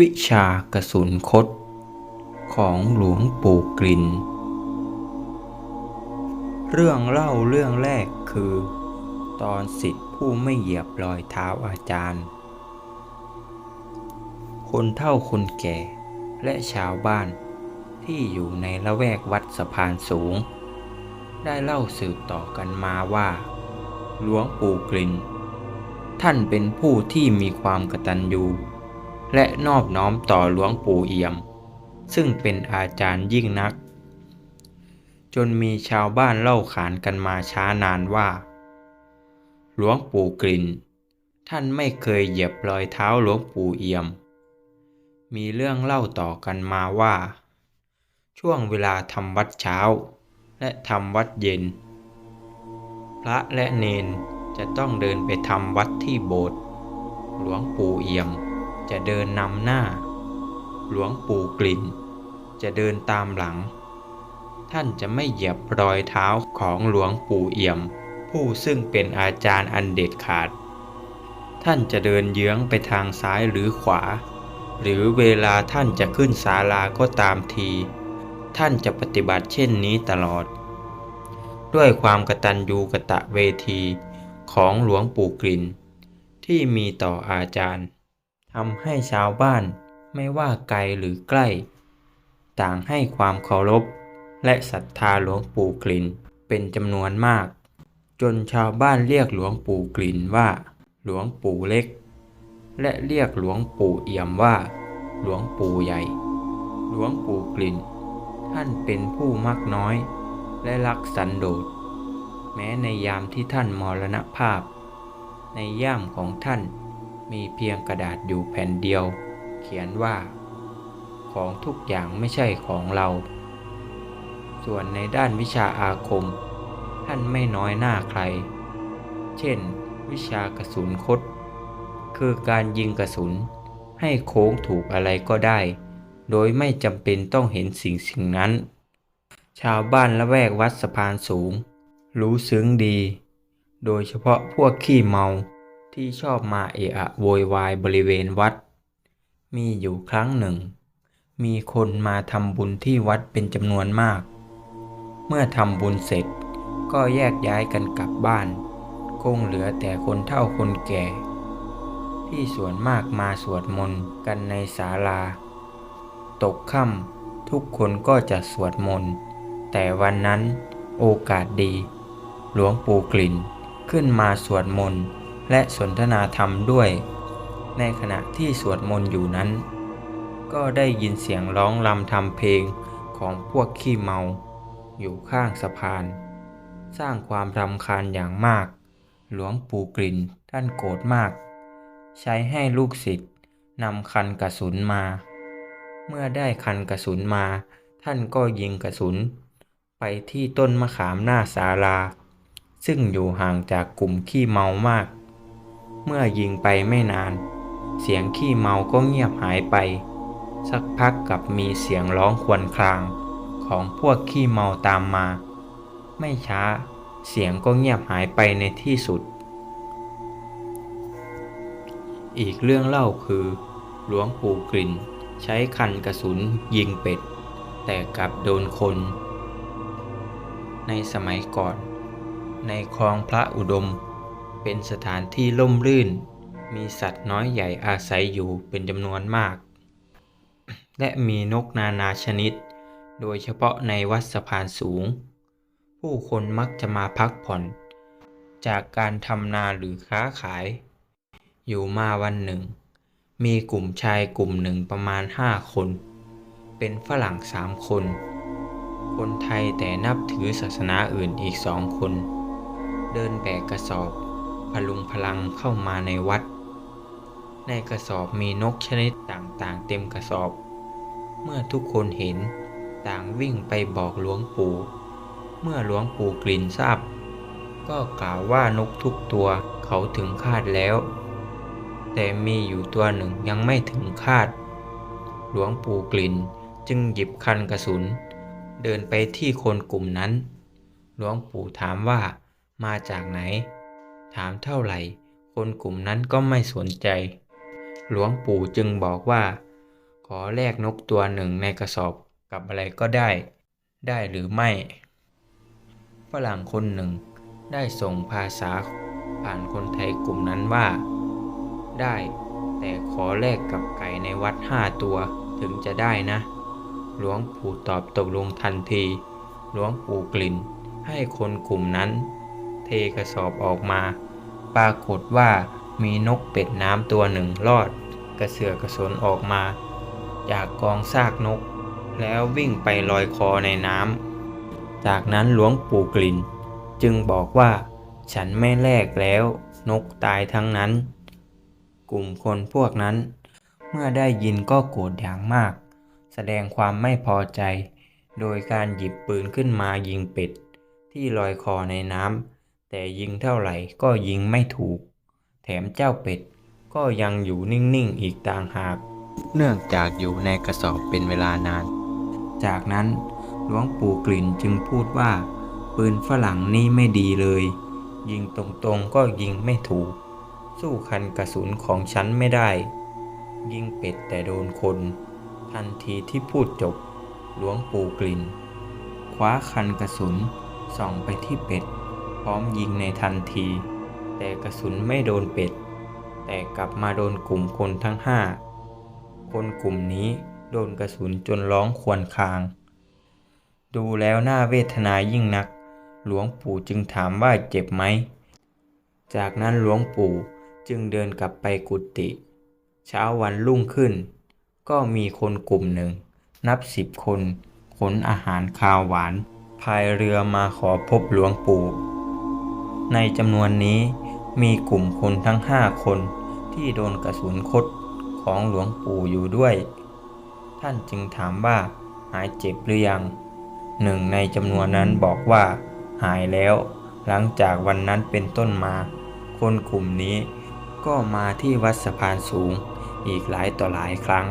วิชากระสุนคดของหลวงปู่กลิ่น เรื่องเล่าเรื่องแรกคือ ตอนสิทธิผู้ไม่เหยียบรอยเท้าอาจารย์ คนเฒ่าคนแก่และชาวบ้านที่อยู่ในละแวกวัดสะพานสูง ได้เล่าสืบต่อกันมาว่า หลวงปู่กลิ่น ท่านเป็นผู้ที่มีความกตัญญู และนอบน้อมต่อหลวงปู่เอี่ยม ซึ่งเป็นอาจารย์ยิ่งนัก จนมีชาวบ้านเล่าขานกันมาช้านานว่า หลวงปู่กลิ่น ท่านไม่เคยเหยียบรอยเท้าหลวงปู่เอี่ยม มีเรื่องเล่าต่อกันมาว่า ช่วงเวลาทำวัดเช้า และทำวัดเย็น พระและเนนจะต้องเดินไปทำวัดที่โบสถ์หลวงปู่เอี่ยม จะเดินนำหน้า หลวงปู่กลิ่น จะเดินตามหลัง ท่านจะไม่เหยียบรอยเท้าของหลวงปู่เอี่ยม ผู้ซึ่งเป็นอาจารย์อันเด็ดขาด ท่านจะเดินเยื้องไปทางซ้ายหรือขวา หรือเวลาท่านจะขึ้นศาลาก็ตามที ท่านจะปฏิบัติเช่นนี้ตลอด ด้วยความกตัญญูกะตะเวทีของหลวงปู่กลิ่น ที่มีต่ออาจารย์ ทำให้ชาวบ้านไม่ว่าไกลหรือใกล้ ต่างให้ความเคารพ และศรัทธาหลวงปู่กลิ่นเป็นจำนวนมาก จนชาวบ้านเรียกหลวงปู่กลิ่นว่า หลวงปู่เล็ก และเรียกหลวงปู่เอี่ยมว่า หลวงปู่ใหญ่ หลวงปู่กลิ่น ท่านเป็นผู้มักน้อย และรักสันโดษแม้ในยามที่ท่านมรณภาพ ในย่ามของท่าน มีเพียงกระดาษอยู่แผ่นเดียว เขียนว่า ของทุกอย่างไม่ใช่ของเรา ส่วนในด้านวิชาอาคม ท่านไม่น้อยหน้าใคร เช่น วิชากระสุนคดคือการยิงกระสุน ให้โค้งถูกอะไรก็ได้ โดยไม่จำเป็นต้องเห็นสิ่งสิ่งนั้น ชาวบ้านละแวกวัดสะพานสูง รู้ซึ้งดี โดยเฉพาะพวกขี้เมา ที่ชอบมาเอะอะโวยวายบริเวณวัด มีอยู่ครั้งหนึ่ง มีคนมาทำบุญที่วัดเป็นจำนวนมาก เมื่อทำบุญเสร็จก็แยกย้ายกันกลับบ้าน คงเหลือแต่คนเฒ่าคนแก่ ที่ส่วนมากมาสวดมนต์กันในศาลา ตกค่ำทุกคนก็จะสวดมนต์ แต่วันนั้นโอกาสดี หลวงปู่กลิ่นขึ้นมาสวดมนต์ และสนทนาธรรมด้วย ในขณะที่สวดมนต์อยู่นั้น ก็ได้ยินเสียงร้องรำทำเพลงของพวกขี้เมา อยู่ข้างสะพาน สร้างความรำคาญอย่างมาก หลวงปู่กลิ่นท่านโกรธมาก ใช้ให้ลูกศิษย์นำคันกระสุนมา เมื่อได้คันกระสุนมา ท่านก็ยิงกระสุน ไปที่ต้นมะขามหน้าศาลา ซึ่งอยู่ห่างจากกลุ่มขี้เมามาก เมื่อยิงไปไม่นาน เสียงขี้เมาก็เงียบหายไป สักพักกับมีเสียงร้องควญคราง ของพวกขี้เมาตามมา ไม่ช้า เสียงก็เงียบหายไปในที่สุด อีกเรื่องเล่าคือหลวงปู่กลิ่น ใช้คันกระสุนยิงเป็ด แต่กลับโดนคน ในสมัยก่อน ในคลองพระอุดม เป็นสถานที่ล่มรื่น มีสัตว์น้อยใหญ่อาศัยอยู่เป็นจำนวนมาก และมีนกนานาชนิด โดยเฉพาะในวัดสะพานสูง ผู้คนมักจะมาพักผ่อน จากการทำนาหรือค้าขาย อยู่มาวันหนึ่ง มีกลุ่มชายกลุ่มหนึ่งประมาณห้าคน เป็นฝรั่งสามคน คนไทยแต่นับถือศาสนาอื่นอีกสองคนเดินแบกกระสอบ พลุงพลังเข้ามาในวัด ในกระสอบมีนกชนิดต่างๆ เต็มกระสอบ เมื่อทุกคนเห็นต่างวิ่งไปบอกหลวงปู่ เมื่อหลวงปู่กลิ่นทราบ ก็กล่าวว่านกทุกตัวเขาถึงคาดแล้ว แต่มีอยู่ตัวหนึ่งยังไม่ถึงคาด หลวงปู่กลิ่นจึงหยิบคันกระสุน เดินไปที่คนกลุ่มนั้น หลวงปู่ถามว่ามาจากไหน ถามเท่าไหร่ คนกลุ่มนั้นก็ไม่สนใจ หลวงปู่จึงบอกว่า ขอแลกนกตัวหนึ่งในกระสอบกับอะไรก็ได้ ได้หรือไม่ ฝรั่งคนหนึ่งได้ส่งภาษาผ่านคนไทยกลุ่มนั้นว่า ได้ แต่ขอแลกกับไก่ในวัดห้าตัวถึงจะได้นะ หลวงปู่ตอบตกลงทันที หลวงปู่กลิ่นให้คนกลุ่มนั้น เทกระสอบออกมา ปรากฏว่ามีนกเป็ดน้ำตัวหนึ่งรอด กระเสือกกระสนออกมา จากกองซากนก แล้ววิ่งไปลอยคอในน้ำจากนั้นหลวงปู่กลิ่น จึงบอกว่า ฉันไม่แลกแล้ว นกตายทั้งนั้น กลุ่มคนพวกนั้น เมื่อได้ยินก็โกรธอย่างมาก แสดงความไม่พอใจ โดยการหยิบปืนขึ้นมายิงเป็ด ที่ลอยคอในน้ำ แต่ยิงเท่าไหร่ก็ยิงไม่ถูก แถมเจ้าเป็ดก็ยังอยู่นิ่งๆอีกต่างหาก เนื่องจากอยู่ในกระสอบเป็นเวลานาน จากนั้นหลวงปู่กลิ่นจึงพูดว่า ปืนฝรั่งนี่ไม่ดีเลย ยิงตรงๆก็ยิงไม่ถูก สู้คันกระสุนของฉันไม่ได้ ยิงเป็ดแต่โดนคน ทันทีที่พูดจบ หลวงปู่กลิ่น คว้าคันกระสุนส่องไปที่เป็ด พร้อมยิงในทันที แต่กระสุนไม่โดนเป็ด แต่กลับมาโดนกลุ่มคนทั้งห้าคนกลุ่มนี้โดนกระสุนจนร้องควญคาง ดูแล้วน่าเวทนายิ่งนัก หลวงปู่จึงถามว่าเจ็บไหม จากนั้นหลวงปู่จึงเดินกลับไปกุฏิ เช้าวันรุ่งขึ้น ก็มีคนกลุ่มหนึ่ง นับสิบคนขนอาหารคาวหวานพายเรือมาขอพบหลวงปู่ ในจำนวนนี้มีกลุ่มคนทั้งห้าคนที่โดนกระสุนคดของหลวงปู่อยู่ด้วย ท่านจึงถามว่าหายเจ็บหรือยัง หนึ่งในจำนวนนั้นบอกว่าหายแล้ว หลังจากวันนั้นเป็นต้นมา คนกลุ่มนี้ก็มาที่วัดสะพานสูงอีกหลายต่อหลายครั้ง